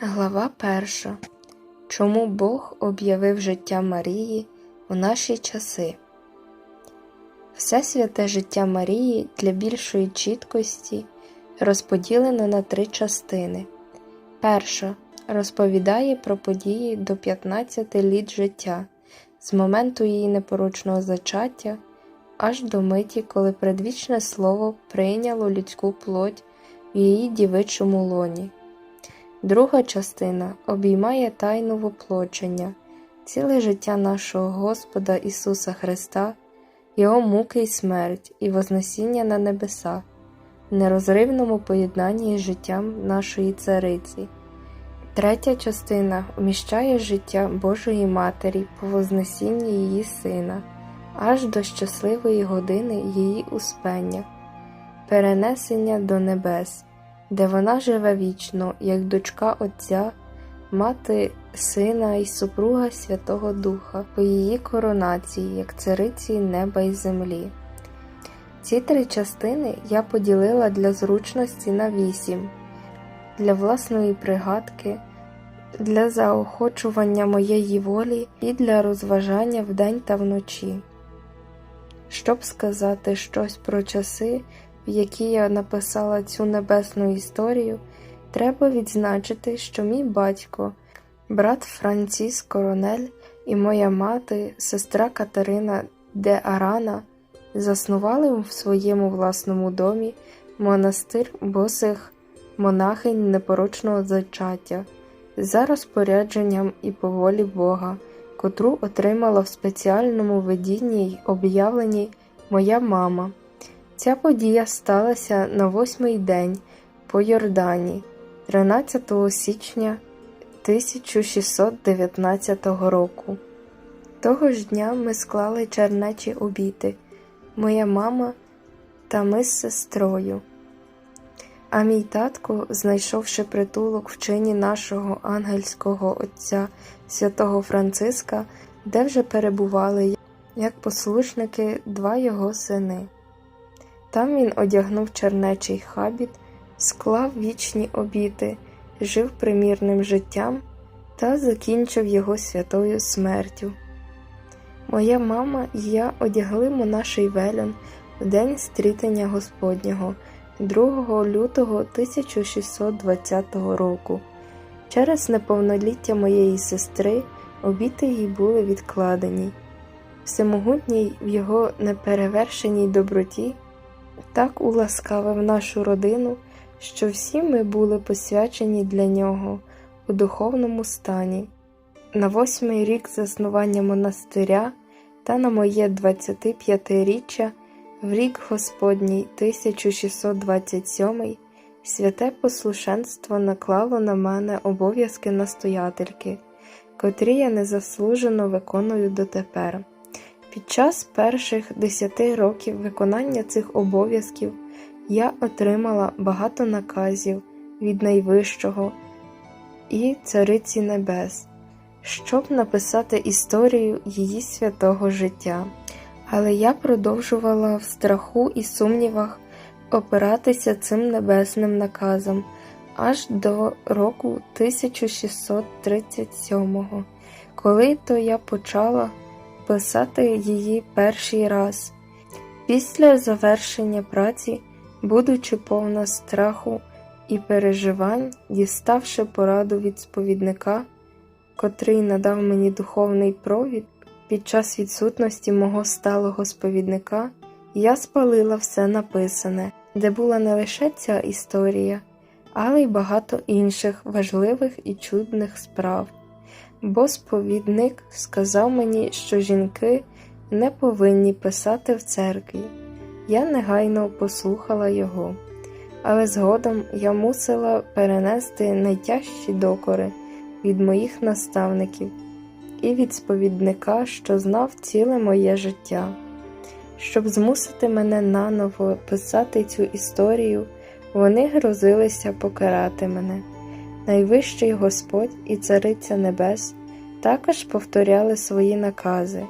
Глава перша. Чому Бог об'явив життя Марії у наші часи? Все святе життя Марії для більшої чіткості розподілено на три частини. Перша розповідає про події до 15 літ життя з моменту її непорочного зачаття аж до миті, коли предвічне слово прийняло людську плоть в її дівичому лоні. Друга частина обіймає тайну воплочення, ціле життя нашого Господа Ісуса Христа, Його муки й смерть і Вознесіння на небеса, в нерозривному поєднанні з життям нашої цариці. Третя частина вміщає життя Божої Матері по Вознесінні її Сина, аж до щасливої години її успення, перенесення до небес де вона живе вічно, як дочка Отця, мати Сина і супруга Святого Духа, по її коронації, як цариці неба й землі. Ці три частини я поділила для зручності на вісім, для власної пригадки, для заохочування моєї волі і для розважання вдень та вночі. Щоб сказати щось про часи, в якій я написала цю небесну історію, треба відзначити, що мій батько, брат Франціс Коронель і моя мати, сестра Катерина де Арана, заснували в своєму власному домі монастир босих монахинь непорочного зачаття за розпорядженням і по волі Бога, котру отримала в спеціальному видінні й об'явленні моя мама. Ця подія сталася на восьмий день по Йордані 13 січня 1619 року. Того ж дня ми склали чернечі обіти, моя мама та ми з сестрою. А мій татко, знайшовши притулок в чині нашого ангельського отця святого Франциска, де вже перебували як послушники два його сини. Там він одягнув чернечий хабіт, склав вічні обіти, жив примірним життям та закінчив його святою смертю. Моя мама і я одягли монаший велян в день стрітання Господнього 2 лютого 1620 року. Через неповноліття моєї сестри обіти їй були відкладені. Всемогутній в його неперевершеній доброті так уласкавив нашу родину, що всі ми були посвячені для нього у духовному стані. На восьмий рік заснування монастиря та на моє 25-річчя в рік Господній 1627 святе послушенство наклало на мене обов'язки настоятельки, котрі я незаслужено виконую дотепер. Під час перших десяти років виконання цих обов'язків я отримала багато наказів від Найвищого і Цариці Небес, щоб написати історію її святого життя. Але я продовжувала в страху і сумнівах опиратися цим небесним наказом аж до року 1637, коли то я почала писати її перший раз. Після завершення праці, будучи повна страху і переживань, діставши пораду від сповідника, котрий надав мені духовний провід під час відсутності мого сталого сповідника, я спалила все написане, де була не лише ця історія, але й багато інших важливих і чудних справ бо сповідник сказав мені, що жінки не повинні писати в церкві. Я негайно послухала його, але згодом я мусила перенести найтяжчі докори від моїх наставників і від сповідника, що знав ціле моє життя. Щоб змусити мене наново писати цю історію, вони грозилися покарати мене. Найвищий Господь і Цариця Небес також повторяли свої накази.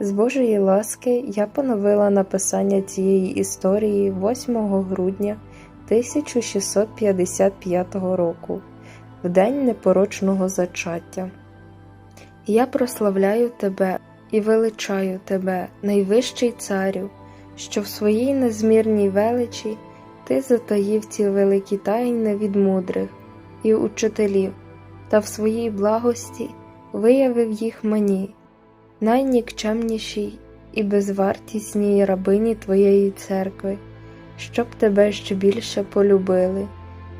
З Божої ласки я поновила написання цієї історії 8 грудня 1655 року, в день непорочного зачаття. Я прославляю тебе і величаю тебе, найвищий царю, що в своїй незмірній величі ти затаїв ці великі тайни від мудрих і учителів, та в своїй благості виявив їх мені, найнікчемнішій і безвартісній рабині Твоєї церкви, щоб тебе ще більше полюбили,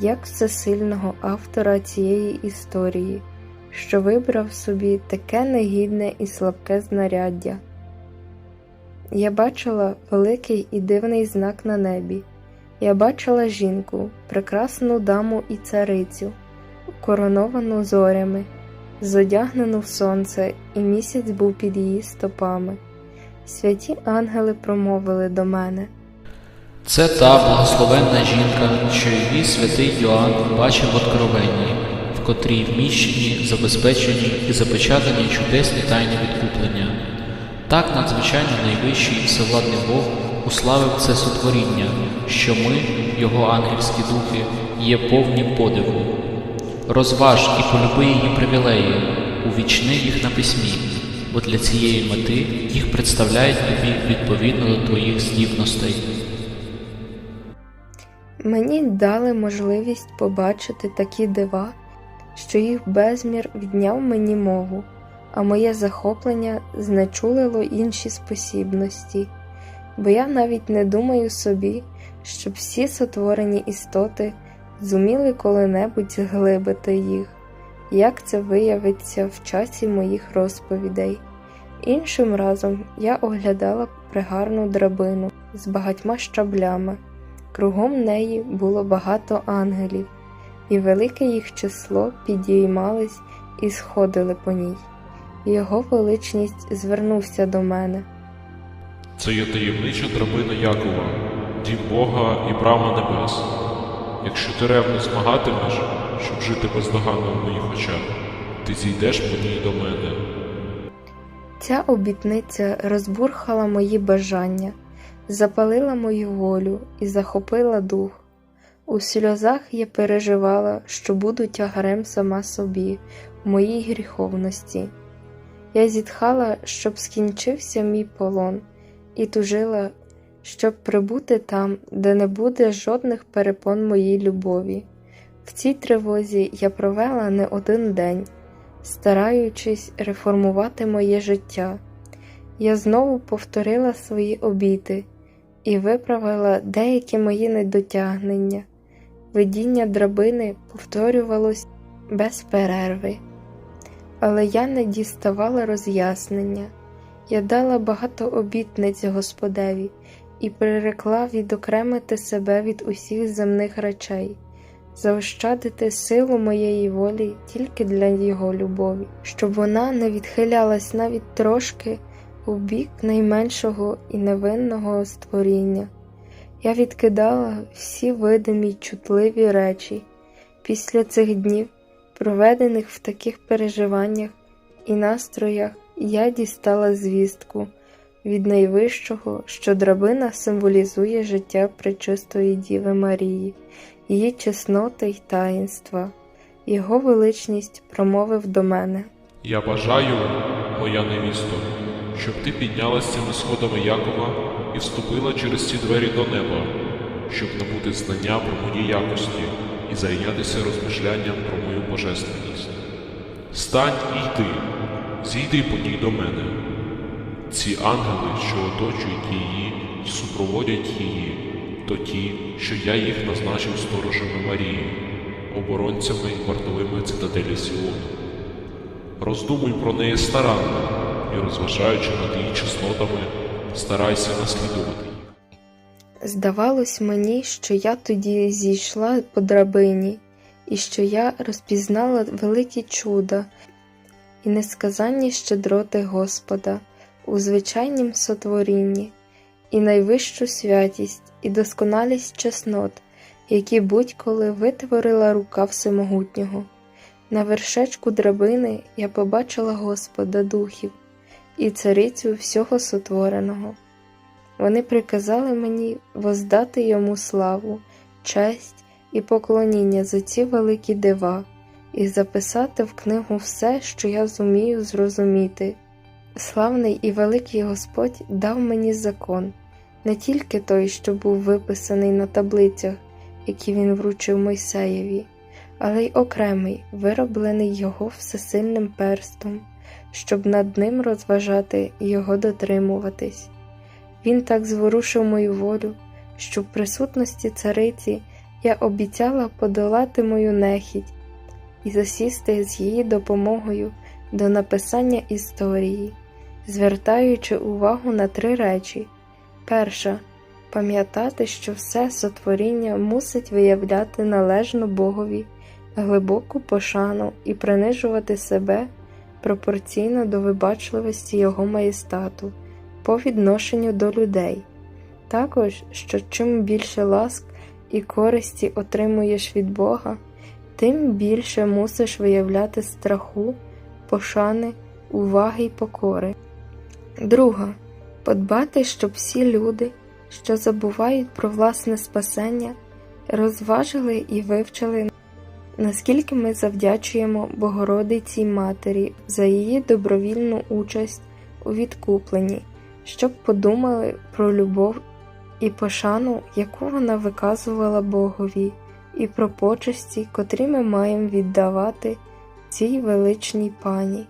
як всесильного автора цієї історії, що вибрав собі таке негідне і слабке знаряддя. Я бачила великий і дивний знак на небі. Я бачила жінку, прекрасну даму і царицю, короновану зорями, зодягнену в сонце, і місяць був під її стопами. Святі ангели промовили до мене. Це та благословенна жінка, що її святий Йоанн бачив в откровенні, в котрій вміщені, забезпечені і запечатані чудесні тайни відкуплення. Так надзвичайно найвищий і всевладний Бог уславив це сотворіння, що ми, його ангельські духи, є повні подиву. Розваж і полюби її привілеї, увічни їх на письмі, бо для цієї мети їх представляють тобі відповідно до твоїх здібностей. Мені дали можливість побачити такі дива, що їх безмір відняв мені мову, а моє захоплення знечулило інші спосібності, бо я навіть не думаю собі, щоб всі сотворені істоти зуміли коли-небудь зглибити їх, як це виявиться в часі моїх розповідей. Іншим разом я оглядала пригарну драбину з багатьма щаблями. Кругом неї було багато ангелів, і велике їх число підіймались і сходили по ній. Його величність звернувся до мене. Це є таємнича драбина Якова, дім Бога і брама небес. Якщо ти ревно змагатимеш, щоб жити бездоганно в моїх очах, ти зійдеш по ній до мене. Ця обітниця розбурхала мої бажання, запалила мою волю і захопила дух. У сльозах я переживала, що буду тягарем сама собі, в моїй гріховності. Я зітхала, щоб скінчився мій полон, і тужила, щоб прибути там, де не буде жодних перепон моїй любові. В цій тривозі я провела не один день, стараючись реформувати моє життя. Я знову повторила свої обіти і виправила деякі мої недотягнення. Видіння драбини повторювалось без перерви, але я не діставала роз'яснення. Я дала багато обітниць Господеві і прирекла відокремити себе від усіх земних речей, заощадити силу моєї волі тільки для Його любові, щоб вона не відхилялась навіть трошки у бік найменшого і невинного створіння. Я відкидала всі видимі чутливі речі після цих днів, проведених в таких переживаннях і настроях, я дістала звістку від найвищого, що драбина символізує життя Пречистої Діви Марії, її чесноти й таїнства. Його величність промовив до мене. Я бажаю, моя невісто, щоб ти піднялася цими сходами Якова і вступила через ці двері до неба, щоб набути знання про мої якості і зайнятися розмишлянням про мою божественність. Стань і йди, зійди по ній до мене. Ці ангели, що оточують її і супроводять її, то ті, що я їх назначив сторожами Марії, оборонцями й вартовими цитаделі Сіону. Роздумуй про неї старанно і, розважаючи над її чеснотами, старайся наслідувати. Здавалось мені, що я тоді зійшла по драбині, і що я розпізнала великі чуда і несказанні щедроти Господа у звичайнім сотворінні, і найвищу святість, і досконалість чеснот, які будь-коли витворила рука Всемогутнього. На вершечку драбини я побачила Господа духів і царицю всього сотвореного. Вони приказали мені воздати йому славу, честь і поклоніння за ці великі дива, і записати в книгу все, що я зумію зрозуміти. Славний і великий Господь дав мені закон, не тільки той, що був виписаний на таблицях, які він вручив Мойсеєві, але й окремий, вироблений його всесильним перстом, щоб над ним розважати і його дотримуватись. Він так зворушив мою волю, що в присутності цариці я обіцяла подолати мою нехідь і засісти з її допомогою до написання історії, звертаючи увагу на три речі. Перша пам'ятати, що все сотворіння мусить виявляти належну Богові глибоку пошану і принижувати себе пропорційно до вибачливості Його маєстату по відношенню до людей. Також, що чим більше ласк і користі отримуєш від Бога, тим більше мусиш виявляти страху, пошани, уваги й покори. Друга подбати, щоб всі люди, що забувають про власне спасення, розважили і вивчили, наскільки ми завдячуємо Богородиці Матері за її добровільну участь у відкупленні, щоб подумали про любов і пошану, яку вона виказувала Богові, і про почесті, котрі ми маємо віддавати цій величній пані.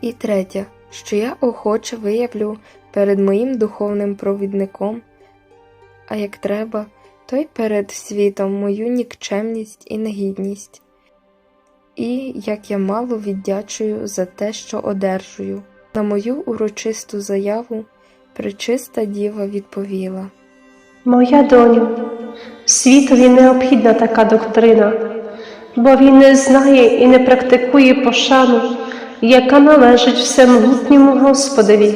І третє, що я охоче виявлю перед моїм духовним провідником, а як треба, то й перед світом мою нікчемність і негідність. І як я мало віддячую за те, що одержую. На мою урочисту заяву пречиста діва відповіла. Моя доню, світові необхідна така доктрина, бо він не знає і не практикує пошану, яка належить всемогутньому Господові.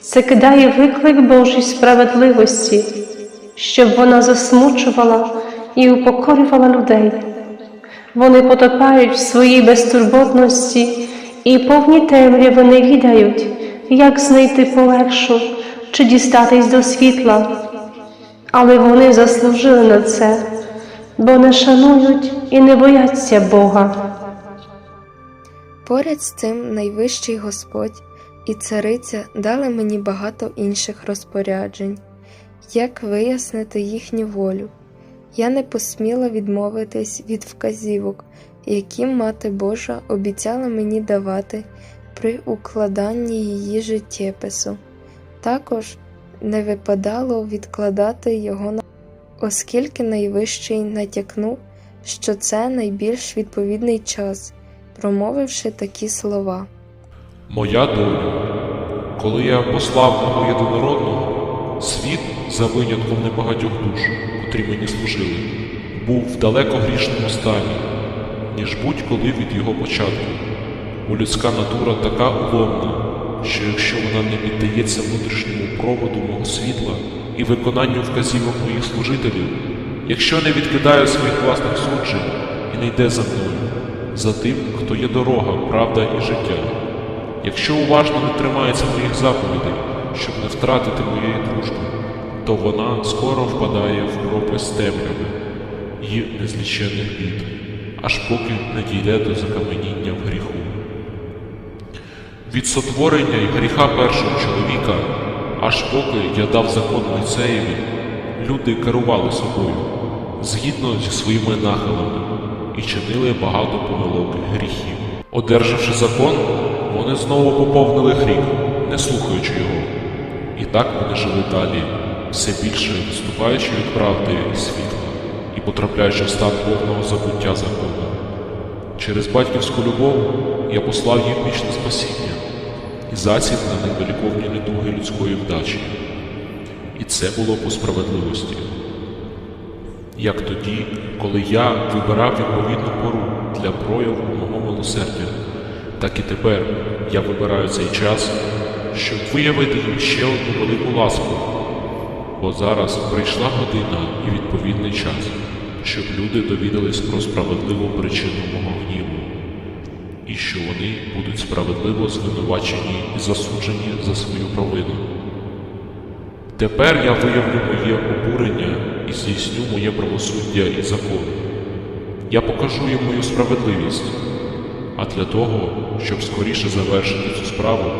Це кидає виклик Божій справедливості, щоб вона засмучувала і упокорювала людей. Вони потопають в своїй безтурботності і повні темряви не відають, як знайти полегшу чи дістатись до світла. Але вони заслужили на це, бо не шанують і не бояться Бога. Поряд з цим найвищий Господь і цариця дали мені багато інших розпоряджень, як вияснити їхню волю. Я не посміла відмовитись від вказівок, які Мати Божа обіцяла мені давати при укладанні її життєпису. Також не випадало відкладати його на оскільки найвищий натякнув, що це найбільш відповідний час, промовивши такі слова. Моя доля, коли я послав мого єдинородного, світ, за винятком небагатьох душ, котрі мені служили, був в далеко грішному стані, ніж будь-коли від його початку. Бо людська натура така уломна, що якщо вона не піддається внутрішньому проводу мого світла і виконанню вказівок моїх служителів, якщо не відкидає своїх власних суджень і не йде за мною, за тим, хто є дорога, правда і життя, якщо уважно не тримається моїх заповідей, щоб не втратити моєї дружби, то вона скоро впадає в пропасть темряви і незлічених бід, аж поки не дійде до закаменіння в гріху. Від сотворення і гріха першого чоловіка, аж поки я дав закон Мойсеєві, люди керували собою згідно зі своїми нахилами і чинили багато помилок гріхів. Одержавши закон, вони знову поповнили гріх, не слухаючи його. І так вони жили далі, все більше відступаючи від правди і світла і потрапляючи в стан повного забуття закону. Через батьківську любов я послав їм вічне спасіння і засіб на невиліковні недуги людської вдачі. І це було по справедливості. Як тоді, коли я вибирав відповідну пору для прояву мого милосердя, так і тепер я вибираю цей час, щоб виявити їм ще одну велику ласку, бо зараз прийшла година і відповідний час, щоб люди довідались про справедливу причину мого і що вони будуть справедливо звинувачені і засуджені за свою провину. Тепер я виявлю моє обурення і здійсню моє правосуддя і закон. я покажу їм мою справедливість, а для того, щоб скоріше завершити цю справу,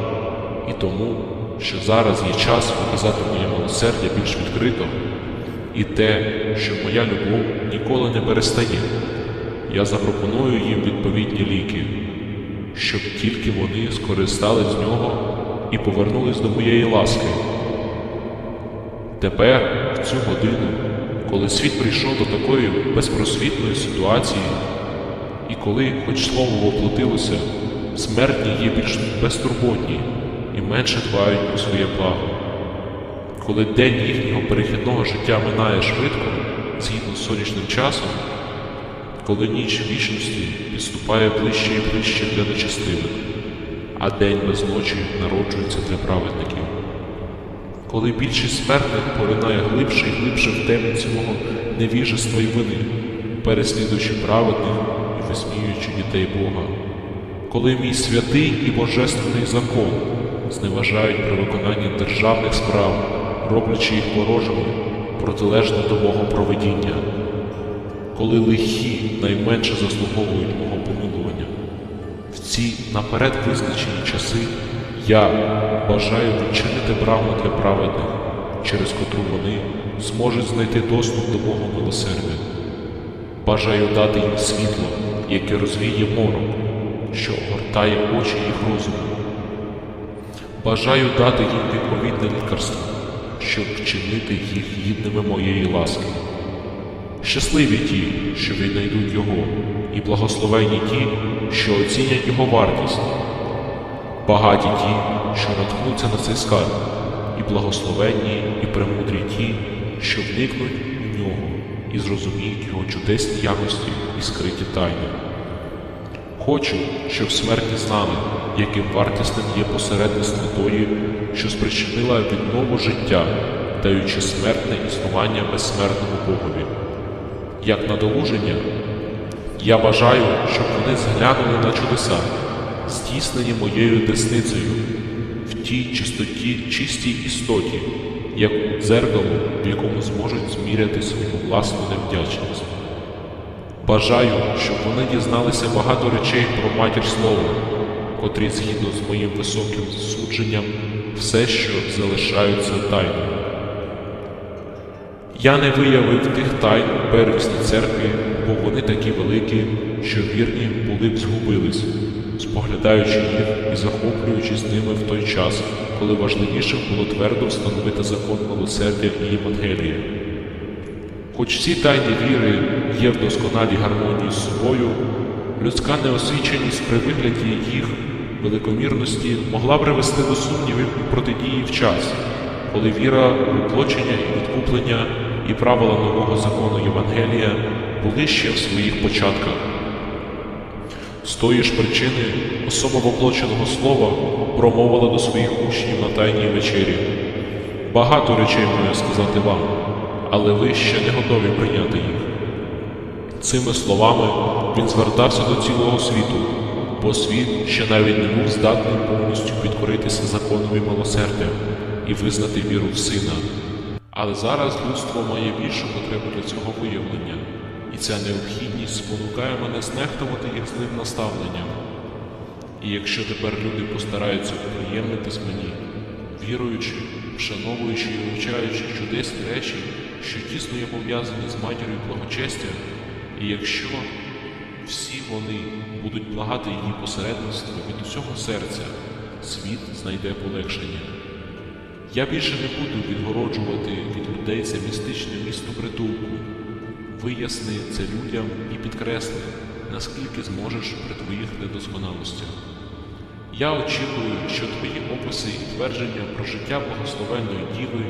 і тому, що зараз є час показати моє милосердя більш відкрито, і те, що моя любов ніколи не перестає, я запропоную їм відповідні ліки, щоб тільки вони скористались з нього і повернулись до моєї ласки. Тепер, в цю годину, коли світ прийшов до такої безпросвітної ситуації, і коли, хоч слово воплотилося, смертні є більш безтурботні і менше дбають про своє благо. Коли день їхнього перехідного життя минає швидко, згідно з сонячним часом, коли ніч вічності підступає ближче і ближче для нечестивих, а день без ночі народжується для праведників. Коли більшість смертних поринає глибше і глибше в темниці мого невіжества і вини, переслідуючи праведних і висміюючи дітей Бога, коли мій святий і божественний закон зневажають при виконанні державних справ, роблячи їх ворожими, протилежно до мого проведіння, коли лихі найменше заслуговують мого помилування. В ці наперед визначені часи я бажаю відчинити браму для праведних, через котру вони зможуть знайти доступ до мого милосердя. Бажаю дати їм світло, яке розвіє морок, що огортає очі їх розуму. Бажаю дати їм відповідне лікарство, щоб вчинити їх гідними моєї ласки. Щасливі ті, що віднайдуть його, і благословенні ті, що оцінять його вартість. Багаті ті, що наткнуться на цей скарб, і благословенні, і премудрі ті, що вникнуть в нього і зрозуміють його чудесні якості і скриті тайни. Хочу, щоб смертні знали, яким вартісним є посередництво тої, що спричинила віднову життя, даючи смертне існування безсмертному Богові. Як надолуження, я бажаю, щоб вони зглянули на чудеса, здійснені моєю десницею, в тій чистоті, чистій істоті, як у дзеркало, в якому зможуть зміряти свою власну невдячність. Бажаю, щоб вони дізналися багато речей про матір слова, котрі згідно з моїм високим судженням все, що залишаються тайною. Я не виявив тих тайн первісній церкві, бо вони такі великі, що вірні були б згубились, споглядаючи їх і захоплюючись ними в той час, коли важливішим було твердо встановити закон милосердя і Євангелія. Хоч всі тайни віри є в досконалій гармонії з собою, людська неосвіченість при вигляді їх великомірності могла привести до сумнівів протидії в час, коли віра, уплочення і відкуплення і правила нового закону Євангелія були ще в своїх початках. З тої ж причини особа воплоченого слова промовила до своїх учнів на тайній вечері. Багато речей маю сказати вам, але ви ще не готові прийняти їх. Цими словами він звертався до цілого світу, бо світ ще навіть не був здатний повністю підкоритися законові милосердя і визнати віру в сина. Але зараз людство має більшу потребу для цього виявлення, і ця необхідність спонукає мене знехтувати їх злим наставленням. І якщо тепер люди постараються приємнитись мені, віруючи, вшановуючи і вивчаючи чудесні речі, що тісно є пов'язані з матір'ю благочестя, і якщо всі вони будуть благати її посередництва від усього серця, світ знайде полегшення. Я більше не буду відгороджувати від людей це містичне місто притулку. Виясни це людям і підкресли, наскільки зможеш при твоїх недосконалостях. Я очікую, що твої описи і твердження про життя благословенної діви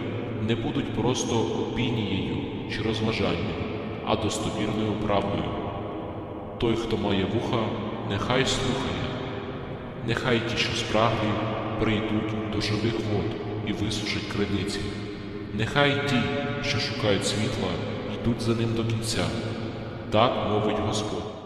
не будуть просто опінією чи розважанням, а достовірною правдою. Той, хто має вуха, нехай слухає, нехай ті, що спраглі, прийдуть до живих вод і висушать криниці. Нехай ті, що шукають світла, йдуть за ним до кінця. Так мовить Господь.